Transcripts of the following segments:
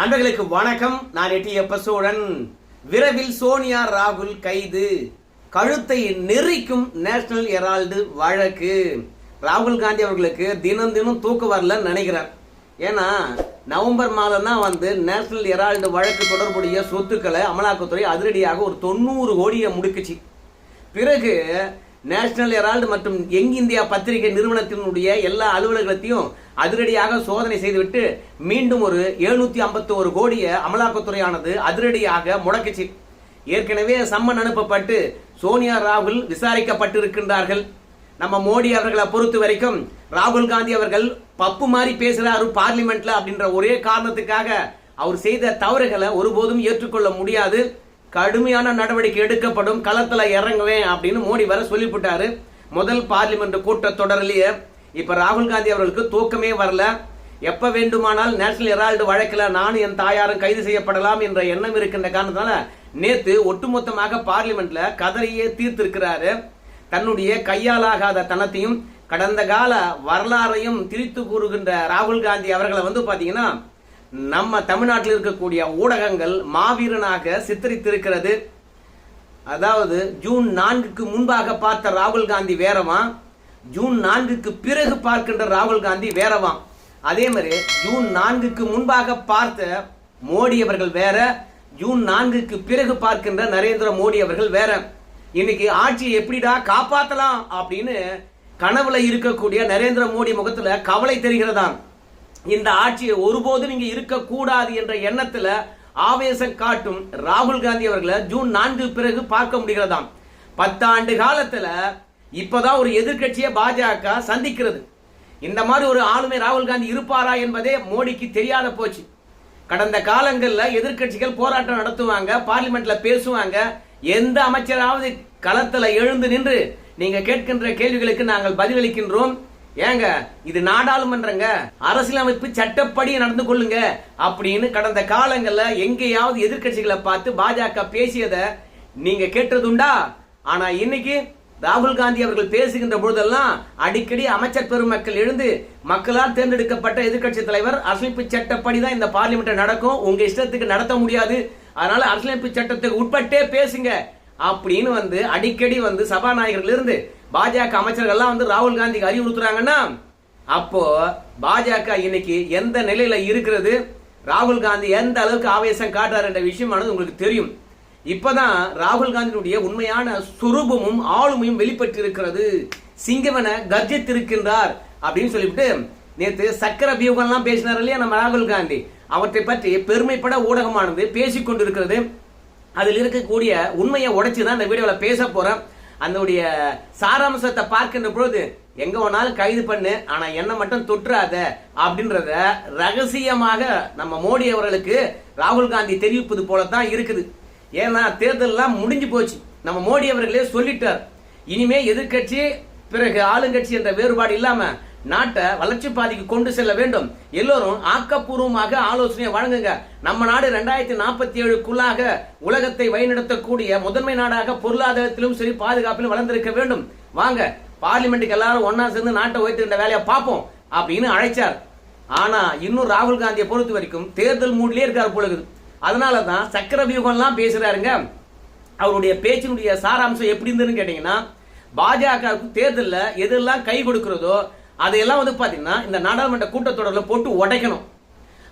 நண்பர்களுக்கு வணக்கம். நான் எட்டியப்ப சோழன் விரைவில் சோனியா ராகுல் கைது. கழுத்தை நெறிக்கும் நேஷனல் ஹெரால்டு வழக்கு. ராகுல் காந்தி அவர்களுக்கு தினம் தினம் தூக்கம் வரலன்னு நினைக்கிறார். ஏன்னா நவம்பர் மாதம் தான் வந்து நேஷனல் ஹெரால்டு வழக்கு தொடர்புடைய சொத்துக்களை அமலாக்கத்துறை அதிரடியாக ஒரு தொண்ணூறு கோடியை முடுக்குச்சு. பிறகு நேஷனல் ஹெரால்டு மற்றும் எங் இந்தியா பத்திரிகை நிறுவனத்தினுடைய எல்லா அலுவலகத்தையும் அதிரடியாக சோதனை செய்துவிட்டு மீண்டும் ஒரு எழுநூத்தி ஐம்பத்தி ஒரு கோடியை அமலாக்கத்துறையானது அதிரடியாக முடக்குச்சு. ஏற்கனவே சம்மன் அனுப்பப்பட்டு சோனியா ராகுல் விசாரிக்கப்பட்டிருக்கின்றார்கள். நம்ம மோடி அவர்களை பொறுத்த வரைக்கும் ராகுல் காந்தி அவர்கள் பப்பு மாதிரி பேசுறாரு பார்லிமெண்ட்ல அப்படின்ற ஒரே காரணத்துக்காக அவர் செய்த தவறுகளை ஒருபோதும் ஏற்றுக்கொள்ள முடியாது. கடுமையான நடவடிக்கை எடுக்கப்படும் களத்துல இறங்குவேன் அப்படின்னு மோடி வர சொல்லிவிட்டாரு. முதல் பார்லிமெண்ட் கூட்டத் தொடரிலேயே இப்ப ராகுல் காந்தி அவர்களுக்கு தூக்கமே வரல. எப்ப வேண்டுமானால் நேஷனல் ஹெரால்டு வழக்கில் நானும் என் தாயாரும் கைது செய்யப்படலாம் என்ற எண்ணம் இருக்கின்ற காரணத்தால நேத்து ஒட்டுமொத்தமாக பார்லிமெண்ட்ல கதறியே தீர்த்திருக்கிறாரு. தன்னுடைய கையாலாகாத தனத்தையும் கடந்த கால வரலாறையும் திரித்து கூறுகின்ற ராகுல் காந்தி அவர்களை வந்து பாத்தீங்கன்னா நம்ம தமிழ்நாட்டில் இருக்கக்கூடிய ஊடகங்கள் மாவீரனாக சித்தரித்திருக்கிறது. அதாவது ஜூன் நான்குக்கு முன்பாக பார்த்த ராகுல் காந்தி வேறவா? ஜூன் நான்குக்கு பிறகு பார்க்கின்ற ராகுல் காந்தி வேறவாம் அதே மாதிரி ஜூன் நான்குக்கு முன்பாக பார்த்த மோடி அவர்கள் வேற ஜூன் நான்குக்கு பிறகு பார்க்கின்ற நரேந்திர மோடி அவர்கள் வேற. இன்னைக்கு ஆட்சியை எப்படிடா காப்பாத்தலாம் அப்படின்னு கனவுல இருக்கக்கூடிய நரேந்திர மோடி முகத்துல கவலை தெரிகிறதாம். இந்த ஆட்சியை ஒருபோதும் நீங்க இருக்கக்கூடாது என்ற எண்ணத்துல ஆவேசம் காட்டும் ராகுல் காந்தி அவர்களை ஜூன் நான்கு பிறகு பார்க்க முடிகிறதாம். பத்தாண்டு காலத்துல இப்பதான் ஒரு எதிர்க்கட்சியை பாஜக சந்திக்கிறது. இந்த மாதிரி ஒரு ஆளுமை ராகுல் காந்தி இருப்பாரா என்பதே மோடிக்கு தெரியாத போச்சு. கடந்த காலங்களில் எதிர்க்கட்சிகள் போராட்டம் நடத்துவாங்க பார்லிமெண்ட்ல பேசுவாங்க எந்த அமைச்சராவது களத்தில் எழுந்து நின்று நீங்க கேட்கின்ற கேள்விகளுக்கு நாங்கள் பதிலளிக்கின்றோம். ஏங்க இது நாடாளுமன்றங்க. அரசியலமைப்பு சட்டப்படி நடந்து கொள்ளுங்க அப்படின்னு கடந்த காலங்கள்ல எங்கேயாவது எதிர்க்கட்சிகளை பார்த்து பாஜக பேசியதை நீங்க கேட்டதுண்டா? ஆனா இன்னைக்கு ராகுல் காந்தி அவர்கள் பேசுகின்ற பொழுதெல்லாம் அடிக்கடி அமைச்சர் பெருமக்கள் எழுந்து மக்களால் தேர்ந்தெடுக்கப்பட்ட எதிர்க்கட்சி தலைவர் அரசியலமைப்பு சட்டப்படி தான் இந்த பார்லிமெண்ட் நடக்கும். உங்க இஷ்டத்துக்கு நடத்த முடியாது. அதனால அரசியலமைப்பு சட்டத்துக்கு உட்பட்டே பேசுங்க. அப்படின்னு வந்து அடிக்கடி வந்து சபாநாயகர்கள் இருந்து பாஜக அமைச்சர்கள்லாம் வந்து ராகுல் காந்திக்கு அறிவுறுத்துறாங்கன்னா அப்போ பாஜக இன்னைக்கு எந்த நிலையில இருக்கிறது? ராகுல் காந்தி எந்த அளவுக்கு ஆவேசம் காட்டுறாரு என்ற விஷயமானது உங்களுக்கு தெரியும். இப்பதான் ராகுல் காந்தியினுடைய உண்மையான சுரூபமும் ஆளுமையும் வெளிப்பட்டு இருக்கிறது சிங்கவன கர்ஜித்திருக்கின்றார் அப்படின்னு சொல்லிவிட்டு நேத்து சக்கர வியூகம்லாம் பேசினார் இல்லையா நம்ம ராகுல் காந்தி? அவற்றை பற்றி பெருமைப்பட ஊடகமானது பேசிக் கொண்டிருக்கிறது அதில் இருக்கக்கூடிய உண்மையை உடைச்சி தான் இந்த வீடியோவில் பேச போகிறேன் அதனுடைய சாராம்சத்தை பார்க்கின்ற பொழுது எங்க வேணாலும் கைது பண்ணு ஆனா என்ன மட்டும் தொற்றாத அப்படின்றத ரகசியமாக நம்ம மோடி அவர்களுக்கு ராகுல் காந்தி தெரிவிப்பது போல தான் இருக்குது. ஏன்னா தேர்தல்லாம் முடிஞ்சு போச்சு. நம்ம மோடி அவர்களே சொல்லிட்டார். இனிமே எதிர்க்கட்சி பிறகு ஆளுங்கட்சி என்ற வேறுபாடு இல்லாம நாட்டை வளர்ச்சி பாதைக்கு கொண்டு செல்ல வேண்டும். எல்லோரும் ஆக்கப்பூர்வமாக ஆலோசனை வழங்குங்க. நம்ம நாடு ரெண்டாயிரத்தி நாற்பத்தி ஏழுக்குள்ளாக உலகத்தை வழிநடத்தக்கூடிய முதன்மை நாடாக பொருளாதாரத்திலும் சரி பாதுகாப்பிலும் வளர்ந்திருக்க வேண்டும். வாங்க பார்லிமெண்ட்டுக்கு எல்லாரும் ஒன்னா சேர்ந்து நாட்டை உயர்த்துகின்ற வேலையை பார்ப்போம் அப்படின்னு அழைச்சார். ஆனா இன்னும் ராகுல் காந்தியை பொறுத்த வரைக்கும் தேர்தல் மூடிலே இருக்கார் போல அதனால அதனாலதான் சக்கர வியூகம்லாம் பேசுறாருங்க. அவருடைய பேச்சினுடைய சாராம்சம் எப்படி இருந்ததுன்னு கேட்டீங்கன்னா பாஜகவுக்கு தேர்தலில் எதெல்லாம் கை கொடுக்கிறதோ அதையெல்லாம் வந்து பார்த்தீங்கன்னா இந்த நாடாளுமன்ற கூட்டத்தொடரில் போட்டு உடைக்கணும்.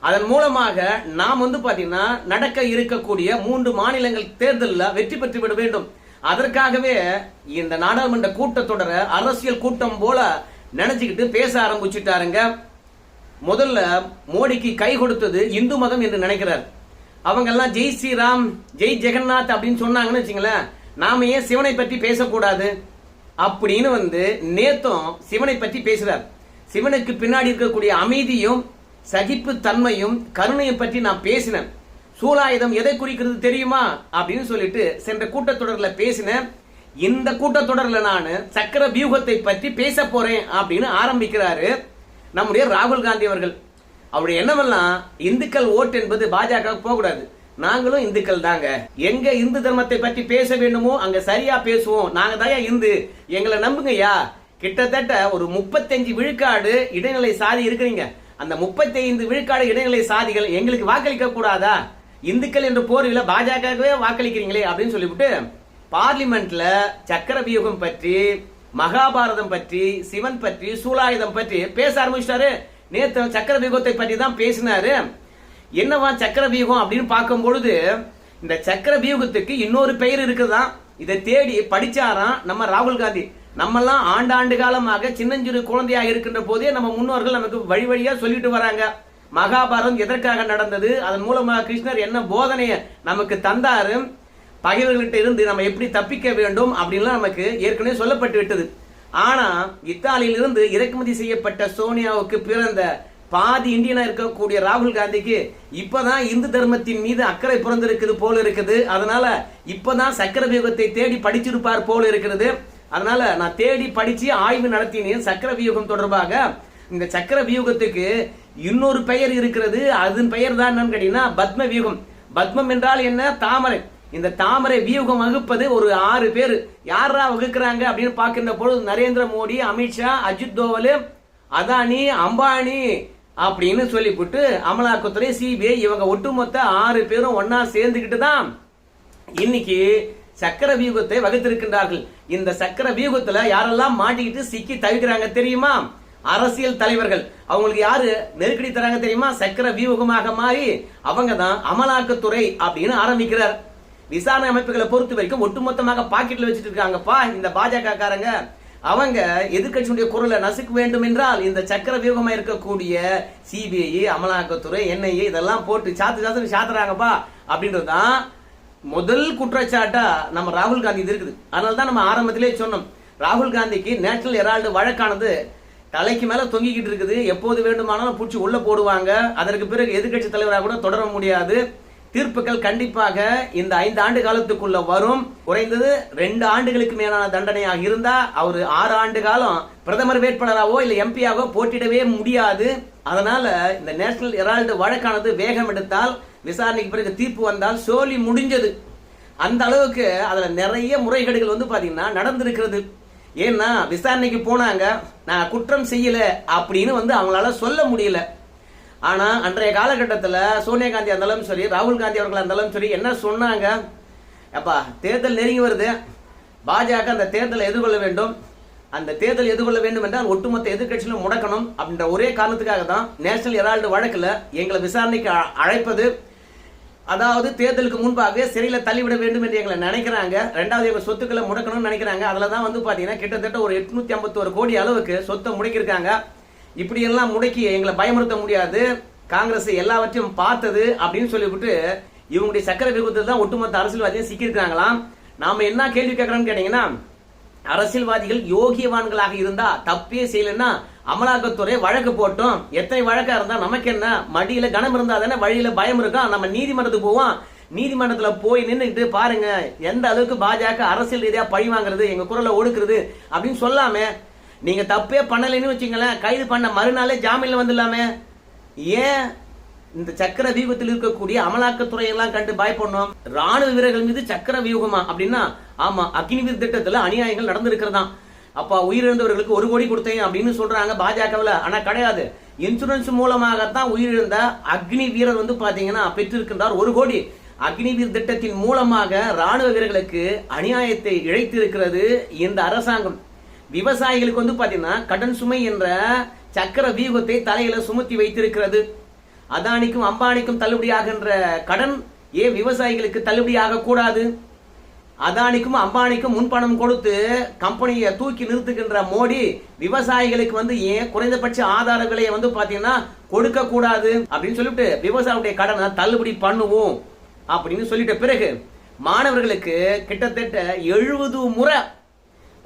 அதன் மூலமாக நாம் வந்து பார்த்தீங்கன்னா நடக்க இருக்கக்கூடிய மூன்று மாநிலங்கள் தேர்தலில் வெற்றி பெற்று விட வேண்டும். அதற்காகவே இந்த நாடாளுமன்ற கூட்டத்தொடரை அரசியல் கூட்டம் போல நினைச்சுக்கிட்டு பேச ஆரம்பிச்சுட்டாருங்க. முதல்ல மோடிக்கு கை கொடுத்தது இந்து மதம் என்று நினைக்கிறார். அவங்க எல்லாம் ஜெய் ஸ்ரீராம் ஜெய் ஜெகநாத் அப்படின்னு சொன்னாங்கன்னு வச்சுங்களேன் நாம ஏன் சிவனை பற்றி பேசக்கூடாது? அப்படின்னு வந்து நேத்தும் சிவனை பற்றி பேசுறார். சிவனுக்கு பின்னாடி இருக்கக்கூடிய அமைதியும் சகிப்பு தன்மையும் கருணையும் பற்றி நான் பேசினேன். சூலாயுதம் எதை குறிக்கிறது தெரியுமா? அப்படின்னு சொல்லிட்டு சென்ற கூட்டத்தொடரில் பேசினேன். இந்த கூட்டத்தொடரில் நான் சக்கர வியூகத்தை பற்றி பேச போறேன் அப்படின்னு ஆரம்பிக்கிறாரு நம்முடைய ராகுல் காந்தி அவர்கள். அவருடைய எண்ணமெல்லாம் இந்துக்கள் ஓட்டு என்பது பாஜக போகக்கூடாது. நாங்களும் இந்துக்கள் தாங்க. எங்க இந்து தர்மத்தை பற்றி பேச வேண்டுமோ அங்க சரியா பேசுவோம். நாங்க தாயா இந்து. எங்களை நம்புங்கய்யா. கிட்டத்தட்ட ஒரு முப்பத்தஞ்சு விழுக்காடு இடைநிலை சாதி இருக்கிறீங்க. அந்த முப்பத்தி ஐந்து விழுக்காடு இடைநிலை சாதிகள் எங்களுக்கு வாக்களிக்க கூடாதா? இந்துக்கள் என்ற போர்வில பாஜகவே வாக்களிக்கிறீங்களே அப்படின்னு சொல்லிவிட்டு பார்லிமெண்ட்ல சக்கர வியூகம் பற்றி மகாபாரதம் பற்றி சிவன் பற்றி சூலாயுதம் பற்றி பேச ஆரம்பிச்சிட்டாரு. நேற்று சக்கர வியூகத்தை பற்றி தான் பேசினாரு. என்னவா சக்கர வியூகம் அப்படின்னு பார்க்கும் பொழுது இந்த சக்கர வியூகத்துக்கு இன்னொரு பெயர் இருக்குதான் இதை தேடி படிச்சாராம் நம்ம ராகுல் காந்தி. நம்மெல்லாம் ஆண்டாண்டு காலமாக சின்னஞ்சிறு குழந்தையா இருக்கின்ற போதே நம்ம முன்னோர்கள் நமக்கு வழி வழியா சொல்லிட்டு வராங்க. மகாபாரதம் எதற்காக நடந்தது? அதன் மூலமாக கிருஷ்ணர் என்ன போதனையை நமக்கு தந்தாரு? பகைவர்கள்ட்ட இருந்து நம்ம எப்படி தப்பிக்க வேண்டும் அப்படின்லாம் நமக்கு ஏற்கனவே சொல்லப்பட்டு விட்டது. ஆனா இத்தாலியிலிருந்து இறக்குமதி செய்யப்பட்ட சோனியாவுக்கு பிறந்த பாதி இந்தியனா இருக்கக்கூடிய ராகுல் காந்திக்கு இப்பதான் இந்து தர்மத்தின் மீது அக்கறை பிறந்திருக்குது போல இருக்குது. அதனால இப்பதான் சக்கர வியூகத்தை தேடி படிச்சிருப்பார் போல இருக்கிறது அதனால நான் தேடி படிச்சு ஆய்வு நடத்தினேன் சக்கர வியூகம் தொடர்பாக. இந்த சக்கர வியூகத்துக்கு இன்னொரு பெயர் இருக்கிறது. அதன் பெயர் தான் என்னன்னு கேட்டீங்கன்னா பத்ம வியூகம் பத்மம் என்றால் என்ன? தாமரை. இந்த தாமரை வியூகம் வகுப்பது ஒரு ஆறு பேர். யாரா வகுக்கிறாங்க அப்படின்னு பார்க்கின்ற பொழுது நரேந்திர மோடி அமித்ஷா அஜித் தோவல் அதானி அம்பானி அப்படின்னு சொல்லிவிட்டு அமலாக்கத்துறை சிபிஐ இவங்க ஒட்டுமொத்த ஆறு பேரும் ஒன்னா சேர்ந்துக்கிட்டு தான் இன்னைக்கு சக்கர வியூகத்தை வகுத்திருக்கின்றார்கள். இந்த சக்கர வியூகத்துல யாரெல்லாம் மாட்டிக்கிட்டு சிக்கி தவிக்கிறாங்க தெரியுமா? அரசியல் தலைவர்கள். அவங்களுக்கு யாரு நெருக்கடி தராங்க தெரியுமா? சக்கர வியூகமாக மாறி அவங்க தான் அமலாக்கத்துறை அப்படின்னு ஆரம்பிக்கிறார். விசாரணை அமைப்புகளை பொறுத்த வரைக்கும் ஒட்டுமொத்தமாக பாக்கெட்ல வச்சுட்டு இருக்காங்கப்பா. இந்த பாஜக காரங்க அவங்க எதிர்கட்சியுடைய குரலை நசுக்க வேண்டும் என்றால் இந்த சக்கர வியூகமா இருக்கக்கூடிய சிபிஐ அமலாக்கத்துறை என்ஐஏ இதெல்லாம் போட்டு சாத்து சாத்து சாத்துறாங்கப்பா அப்படின்றதுதான் முதல் குற்றச்சாட்டா நம்ம ராகுல் காந்தி இது இருக்குது. அதனால தான் நம்ம ஆரம்பத்திலே சொன்னோம். ராகுல் காந்திக்கு நேஷனல் ஹெரால்டு வழக்கானது தலைக்கு மேல தொங்கிக்கிட்டு இருக்குது. எப்போது வேண்டுமானாலும் பூச்சி உள்ள போடுவாங்க. அதற்கு பிறகு எதிர்கட்சி தலைவராக கூட தொடர முடியாது. தீர்ப்புகள் கண்டிப்பாக இந்த ஐந்து ஆண்டு காலத்துக்குள்ள வரும். குறைந்தது ரெண்டு ஆண்டுகளுக்கு மேலான தண்டனையாக இருந்தா அவர் ஆறு ஆண்டு காலம் பிரதமர் வேட்பாளராகவோ இல்ல எம்பியாகவோ போட்டியிடவே முடியாது. அதனால இந்த நேஷனல் ஹெரால்டு வழக்கானது வேகம் எடுத்தால் விசாரணைக்கு பிறகு தீர்ப்பு வந்தால் சோலி முடிஞ்சது. அந்த அளவுக்கு அதுல நிறைய முறைகேடுகள் வந்து பாத்தீங்கன்னா நடந்திருக்கிறது. ஏன்னா விசாரணைக்கு போனாங்க நான் குற்றம் செய்யல அப்படின்னு வந்து அவங்களால சொல்ல முடியல. ஆனா அன்றைய காலகட்டத்தில் சோனியா காந்தி இருந்தாலும் சரி ராகுல் காந்தி அவர்கள் இருந்தாலும் சரி என்ன சொன்னாங்க? அப்பா தேர்தல் நெருங்கி வருது. பாஜக அந்த தேர்தலை எதிர்கொள்ள வேண்டும். அந்த தேர்தல் எதிர்கொள்ள வேண்டும் என்றால் ஒட்டுமொத்த எதிர்கட்சியிலும் முடக்கணும் அப்படின்ற ஒரே காரணத்துக்காக தான் நேஷனல் ஹெரால்டு வழக்கில் எங்களை விசாரணைக்கு அழைப்பது. அதாவது தேர்தலுக்கு முன்பாகவே சிறையில் தள்ளிவிட வேண்டும் என்று எங்களை நினைக்கிறாங்க. ரெண்டாவது எங்கள் சொத்துக்களை முடக்கணும்னு நினைக்கிறாங்க. அதில் தான் வந்து பார்த்தீங்கன்னா கிட்டத்தட்ட ஒரு எட்நூற்றி ஐம்பத்தோரு கோடி அளவுக்கு சொத்தை முடக்கியிருக்காங்க. இப்படி எல்லாம் முடக்கி எங்களை பயமுறுத்த முடியாது. காங்கிரஸ் எல்லாவற்றையும் பார்த்தது அப்படின்னு சொல்லிவிட்டு இவங்களுடைய சக்கர விபத்தில் தான் ஒட்டுமொத்த அரசியல்வாதியும் சிக்கியிருக்கிறாங்களாம். நாம என்ன கேள்வி கேட்கறோம்னு கேட்டீங்கன்னா அரசியல்வாதிகள் யோகியவான்களாக இருந்தா தப்பே செய்யலன்னா அமலாக்கத்துறை வழக்கு போட்டோம். எத்தனை வழக்கா இருந்தா நமக்கு என்ன? மடியில கனம் இருந்தா தானே வழியில பயம் இருக்கும். நம்ம நீதிமன்றத்துக்கு போவோம். நீதிமன்றத்துல போய் நின்றுட்டு பாருங்க எந்த அளவுக்கு பாஜக அரசியல் ரீதியா பழி வாங்குறது எங்க குரலை ஒடுக்குறது அப்படின்னு சொல்லாம நீங்க தப்பே பண்ணலைன்னு வச்சுங்களேன் கைது பண்ண மறுநாளே ஜாமீன்ல வந்துடலாமே. ஏன் இந்த சக்கர வியூகத்தில் இருக்கக்கூடிய அமலாக்கத்துறை எல்லாம் கண்டு பயப்படணும்? ராணுவ வீரர்கள் மீது சக்கர வியூகமா? அப்படின்னா ஆமா அக்னிவீர் திட்டத்துல அநியாயங்கள் நடந்திருக்கிறதா அப்பா உயிரிழந்தவர்களுக்கு ஒரு கோடி கொடுத்தேன் அப்படின்னு சொல்றாங்க பாஜகவில். ஆனா கிடையாது. இன்சூரன்ஸ் மூலமாகத்தான் உயிரிழந்த அக்னி வீரர் வந்து பாத்தீங்கன்னா பெற்றிருக்கின்றார் ஒரு கோடி. அக்னிவீர் திட்டத்தின் மூலமாக ராணுவ வீரர்களுக்கு அநியாயத்தை இழைத்திருக்கிறது இந்த அரசாங்கம். விவசாயிகளுக்கு வந்து பார்த்தீங்கன்னா கடன் சுமை என்ற சக்கர வியூகத்தை தலையில சுமத்தி வைத்திருக்கிறது. அதானிக்கும் அம்பானிக்கும் தள்ளுபடியாகின்ற கடன் ஏன் விவசாயிகளுக்கு தள்ளுபடியாக கூடாது? அதானிக்கும் அம்பானிக்கும் முன்பணம் கொடுத்து கம்பெனியை தூக்கி நிறுத்துகின்ற மோடி விவசாயிகளுக்கு வந்து ஏன் குறைந்தபட்ச ஆதார விலையை வந்து பாத்தீங்கன்னா கொடுக்க கூடாது? அப்படின்னு சொல்லிட்டு விவசாயியுடைய கடனை தள்ளுபடி பண்ணுவோம் அப்படின்னு சொல்லிட்ட பிறகு மாணவர்களுக்கு கிட்டத்தட்ட எழுபது முறை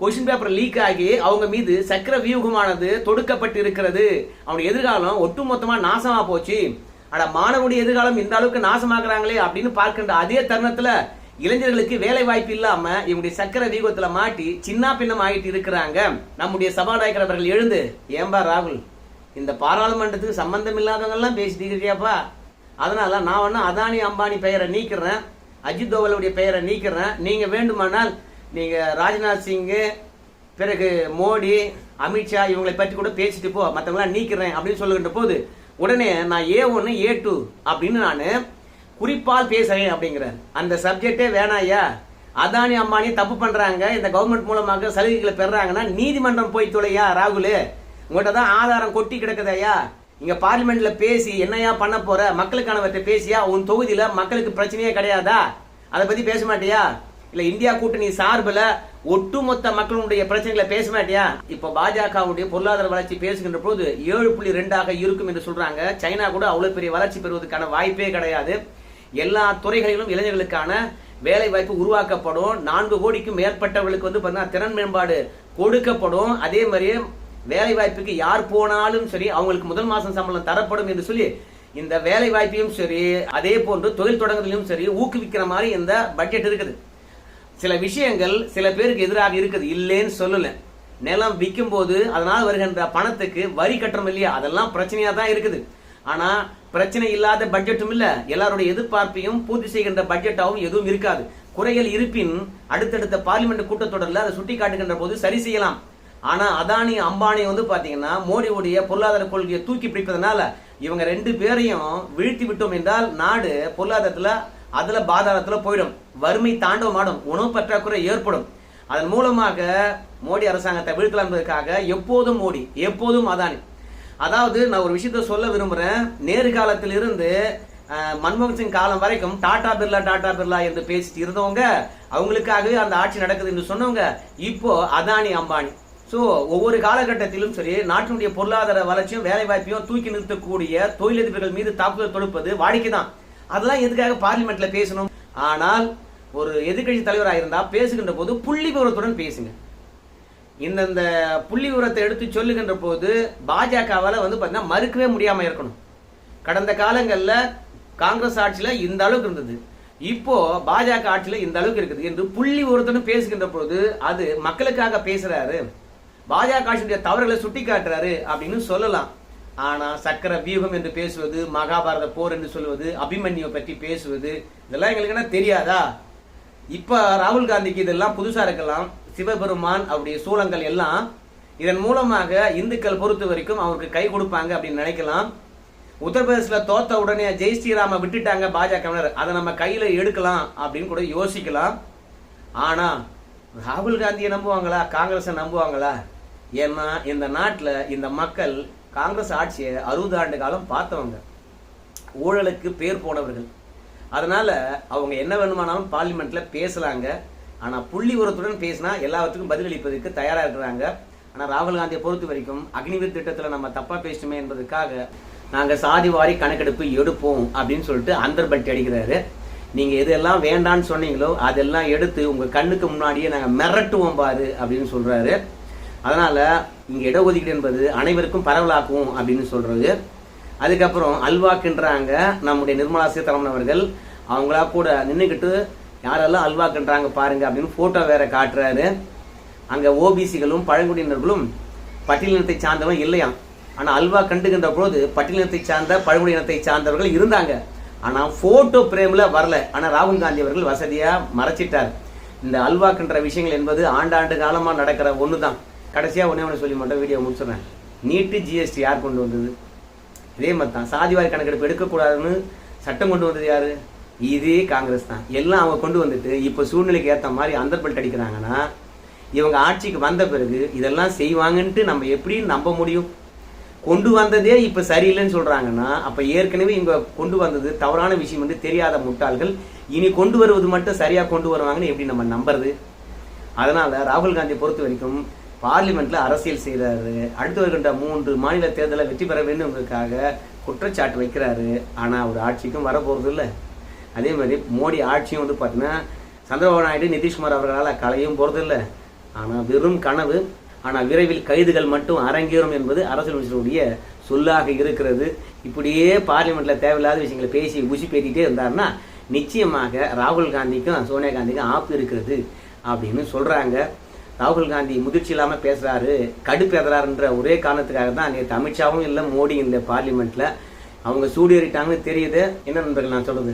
கொஸ்டின் பேப்பர் லீக் ஆகி அவங்க மீது சக்கர வியூகமானது தொடுக்கப்பட்டு இருக்கிறது அவனுடைய எதிர்காலம் ஒட்டுமொத்தமா நாசமா போச்சு. ஆனா மாணவனுடைய எதிர்காலம் இந்த அளவுக்கு நாசமாக்குறாங்களே அப்படின்னு பார்க்கின்ற அதே தருணத்துல இளைஞர்களுக்கு வேலை வாய்ப்பு இல்லாம இவங்களுடைய சக்கர வியூகத்துல மாட்டி சின்ன பின்னம் ஆகிட்டு இருக்கிறாங்க. நம்முடைய சபாநாயகர் அவர்கள் எழுந்து ஏம்பா ராகுல் இந்த பாராளுமன்றத்துக்கு சம்பந்தம் இல்லாதவங்கெல்லாம் பேசிட்டு இருக்கிறியாப்பா அதனால நான் ஒன்னும் அதானி அம்பானி பெயரை நீக்கிறேன் அஜித் தோவலுடைய பெயரை நீக்கிறேன். நீங்க வேண்டுமானால் நீங்கள் ராஜ்நாத் சிங்கு பிறகு மோடி அமித்ஷா இவங்களை பற்றி கூட பேசிட்டு போ மற்றவங்களாம் நீக்கிறேன் அப்படின்னு சொல்லுகின்ற போது உடனே நான் ஏ ஒன்று ஏ டூ அப்படின்னு நான் குறிப்பால் பேசுகிறேன் அப்படிங்கிறேன். அந்த சப்ஜெக்டே வேணாயா அதானி அம்பானி தப்பு பண்ணுறாங்க இந்த கவர்மெண்ட் மூலமாக சலுகைகளை பெறாங்கன்னா நீதிமன்றம் போய் தொலையா ராகுல்? உங்கள்கிட்ட தான் ஆதாரம் கொட்டி கிடக்குதையா இங்கே பார்லிமெண்ட்டில் பேசி என்னையா பண்ண போகிற மக்களுக்கானவற்றை பேசியா? உன் தொகுதியில் மக்களுக்கு பிரச்சனையே கிடையாதா? அதை பற்றி பேச மாட்டியா? இல்ல இந்தியா கூட்டணி சார்பில் ஒட்டுமொத்த மக்களுடைய பிரச்சனைகளை பேச மாட்டியா? இப்ப பாஜகவுடைய பொருளாதார வளர்ச்சி பேசுகின்ற போது ஏழு புள்ளி ரெண்டாக இருக்கும் என்று சொல்றாங்க. சைனா கூட அவ்வளவு பெரிய வளர்ச்சி பெறுவதற்கான வாய்ப்பே கிடையாது. எல்லா துறைகளிலும் இளைஞர்களுக்கான வேலை வாய்ப்பு உருவாக்கப்படும். நான்கு கோடிக்கும் மேற்பட்டவர்களுக்கு வந்து பார்த்தீங்கன்னா திறன் மேம்பாடு கொடுக்கப்படும். அதே மாதிரி வேலை வாய்ப்புக்கு யார் போனாலும் சரி அவங்களுக்கு முதல் மாசம் சம்பளம் தரப்படும் என்று சொல்லி இந்த வேலை வாய்ப்பையும் சரி அதே போன்று தொழில் தொடங்குதலையும் சரி ஊக்குவிக்கிற மாதிரி இந்த பட்ஜெட் இருக்குது. சில விஷயங்கள் சில பேருக்கு எதிராக இருக்குது. இல்லைன்னு சொல்லல. நிலம் விற்கும் போது அதனால் வருகின்ற பணத்துக்கு வரி கட்டுறோம் இல்லையா? அதெல்லாம் பிரச்சனையா தான் இருக்குது. ஆனா பிரச்சனை இல்லாத பட்ஜெட்டும் இல்ல. எல்லாருடைய எதிர்பார்ப்பையும் பூர்த்தி செய்கின்ற பட்ஜெட்டாகவும் எதுவும் இருக்காது. குறைகள் இருப்பின் அடுத்தடுத்த பார்லிமெண்ட் கூட்டத்தொடரில் அதை சுட்டி காட்டுகின்ற போது சரி செய்யலாம். ஆனா அதானி அம்பானி வந்து பாத்தீங்கன்னா மோடியுடைய பொருளாதார கொள்கையை தூக்கி பிடிப்பதனால இவங்க ரெண்டு பேரையும் வீழ்த்தி விட்டோம் என்றால் நாடு பொருளாதாரத்துல அதுல பாதாளத்துல போயிடும். வறுமை தாண்டவமாடும் உணவு பற்றாக்குறை ஏற்படும். அதன் மூலமாக மோடி அரசாங்கத்தை வீழ்த்தலாம் என்பதற்காக எப்போதும் மோடி எப்போதும் அதானி. அதாவது நான் ஒரு விஷயத்த சொல்ல விரும்புகிறேன் நேரு காலத்தில் இருந்து மன்மோகன் சிங் காலம் வரைக்கும் டாடா பிர்லா டாடா பிர்லா என்று பேசிட்டு இருந்தவங்க அவங்களுக்காகவே அந்த ஆட்சி நடக்குது என்று சொன்னவங்க இப்போ அதானி அம்பானி. ஸோ ஒவ்வொரு காலகட்டத்திலும் சரி நாட்டினுடைய பொருளாதார வளர்ச்சியும் வேலை வாய்ப்பையும் தூக்கி நிறுத்தக்கூடிய தொழிலதிபர்கள் மீது தாக்குதல் தொடுப்பது வாடிக்கை தான் அதெல்லாம் எதுக்காக பார்லிமெண்ட்ல பேசணும்? ஆனால் ஒரு எதிர்க்கட்சி தலைவராக இருந்தால் பேசுகின்ற போது புள்ளி விவரத்துடன் பேசுங்க. இந்தந்த புள்ளி விவரத்தை எடுத்து சொல்லுகின்ற போது பாஜகவால் வந்து பார்த்தீங்கன்னா மறுக்கவே முடியாமல் இருக்கணும். கடந்த காலங்களில் காங்கிரஸ் ஆட்சியில் இந்த அளவுக்கு இருந்தது. இப்போ பாஜக ஆட்சியில் இந்த அளவுக்கு இருக்குது என்று புள்ளி விவரத்துடன் பேசுகின்ற போது அது மக்களுக்காக பேசுறாரு. பாஜக ஆட்சியுடைய தவறுகளை சுட்டி காட்டுறாரு அப்படின்னு சொல்லலாம். ஆனால் சக்கர வியூகம் என்று பேசுவது மகாபாரத போர் என்று சொல்வது அபிமன்யுவை பற்றி பேசுவது இதெல்லாம் எங்களுக்கு என்ன தெரியாதா? இப்போ ராகுல் காந்திக்கு இதெல்லாம் புதுசாக இருக்கலாம். சிவபெருமான் அவருடைய சூழங்கள் எல்லாம் இதன் மூலமாக இந்துக்கள் பொறுத்த வரைக்கும் அவருக்கு கை கொடுப்பாங்க அப்படின்னு நினைக்கலாம். உத்தரப்பிரதேசில் தோத்த உடனே ஜெய் ஸ்ரீராம விட்டுட்டாங்க பாஜகவினர். அதை நம்ம கையில் எடுக்கலாம் அப்படின்னு கூட யோசிக்கலாம். ஆனால் ராகுல் காந்தியை நம்புவாங்களா? காங்கிரஸை நம்புவாங்களா? ஏன்னா இந்த நாட்டில் இந்த மக்கள் காங்கிரஸ் ஆட்சியை அறுபது ஆண்டு காலம் பார்த்தவங்க. ஊழலுக்கு பேர் போனவர்கள். அதனால் அவங்க என்ன வேணுமானாலும் பார்லிமெண்ட்டில் பேசலாங்க. ஆனால் புள்ளி உரத்துடன் பேசினா எல்லாத்துக்கும் பதிலளிப்பதற்கு தயாராக இருக்கிறாங்க. ஆனால் ராகுல் காந்தியை பொறுத்த வரைக்கும் அக்னிவீர் திட்டத்தில் நம்ம தப்பாக பேசணுமே என்பதற்காக நாங்கள் சாதி வாரி கணக்கெடுப்பு எடுப்போம் அப்படின்னு சொல்லிட்டு அந்தர் பட்டி அடிக்கிறாரு. நீங்கள் எதெல்லாம் வேண்டான்னு சொன்னீங்களோ அதெல்லாம் எடுத்து உங்கள் கண்ணுக்கு முன்னாடியே நாங்கள் மிரட்டுவோம் பாரு அப்படின்னு சொல்கிறாரு அதனால் இங்கே இடஒதுக்கீடு என்பது அனைவருக்கும் பரவலாக்கும் அப்படின்னு சொல்கிறது அதுக்கப்புறம் அல்வாக்குன்றாங்க நம்முடைய நிர்மலா சீதாராமன் அவர்கள். அவங்களா கூட நின்றுக்கிட்டு யாரெல்லாம் அல்வாக்குன்றாங்க பாருங்கள் அப்படின்னு ஃபோட்டோ வேற காட்டுறாரு. அங்கே ஓபிசிகளும் பழங்குடியினர்களும் பட்டியலினத்தை சார்ந்தவன் இல்லையாம். ஆனால் அல்வா கண்டுகின்ற பொழுது பட்டியலினத்தை சார்ந்த பழங்குடியினத்தை சார்ந்தவர்கள் இருந்தாங்க. ஆனால் ஃபோட்டோ பிரேமில் வரல. ஆனால் ராகுல் காந்தி அவர்கள் வசதியாக மறைச்சிட்டார். இந்த அல்வாக்குன்ற விஷயங்கள் என்பது ஆண்டாண்டு காலமாக நடக்கிற ஒன்று தான் கடைசியாக ஒன்றே ஒன்று சொல்லி மட்டும் வீடியோ முடிச்சிடுறேன். நீட்டு ஜிஎஸ்டி யார் கொண்டு வந்தது? இதே மாதிரி தான் சாதிவாரி கணக்கெடுப்பு எடுக்கக்கூடாதுன்னு சட்டம் கொண்டு வந்தது யார்? இதே காங்கிரஸ் தான். எல்லாம் அவங்க கொண்டு வந்துட்டு இப்போ சூழ்நிலைக்கு ஏற்ற மாதிரி அந்தர்பல்ட் அடிக்கிறாங்கன்னா இவங்க ஆட்சிக்கு வந்த பிறகு இதெல்லாம் செய்வாங்கன்ட்டு நம்ம எப்படி நம்ப முடியும்? கொண்டு வந்ததே இப்போ சரியில்லைன்னு சொல்கிறாங்கன்னா அப்போ ஏற்கனவே இங்கே கொண்டு வந்தது தவறான விஷயம் வந்து தெரியாத முட்டாள்கள் இனி கொண்டு வருவது மட்டும் சரியாக கொண்டு வருவாங்கன்னு எப்படி நம்ம நம்புறது? அதனால் ராகுல் காந்தியை பொறுத்த வரைக்கும் பார்லிமெண்ட்டில் அரசியல் செய்கிறாரு அடுத்து வருகின்ற மூன்று மாநில தேர்தலை வெற்றி பெற வேண்டும்ங்கிறதுக்காக குற்றச்சாட்டு வைக்கிறாரு. ஆனால் அவர் ஆட்சிக்கும் வர இல்லை அதே மாதிரி மோடி ஆட்சியும் வந்து பார்த்தீங்கன்னா சந்திரபாபு நாயுடு நிதிஷ்குமார் அவர்களால் கலையும் போகிறது இல்லை ஆனால் வெறும் கனவு. ஆனால் விரைவில் கைதுகள் மட்டும் அரங்கேறும் என்பது அரசியல் அமைச்சருடைய சொல்லாக இருக்கிறது. இப்படியே பார்லிமெண்ட்டில் தேவையில்லாத விஷயங்களை பேசி உசி பேட்டிகிட்டே இருந்தாருன்னா நிச்சயமாக ராகுல் காந்திக்கும் சோனியா காந்திக்கும் ஆப்பு இருக்கிறது அப்படின்னு சொல்கிறாங்க ராகுல் காந்தி முதிர்ச்சி இல்லாம பேசுறாரு கடுப்பேதுறாருன்ற ஒரே காரணத்துக்காக தான் நேற்று அமித்ஷாவும் இல்லை மோடி இல்லை பார்லிமெண்ட்ல. அவங்க சூடியறிட்டாங்கன்னு தெரியுது. என்ன நண்பர்கள் நான் சொல்கிறது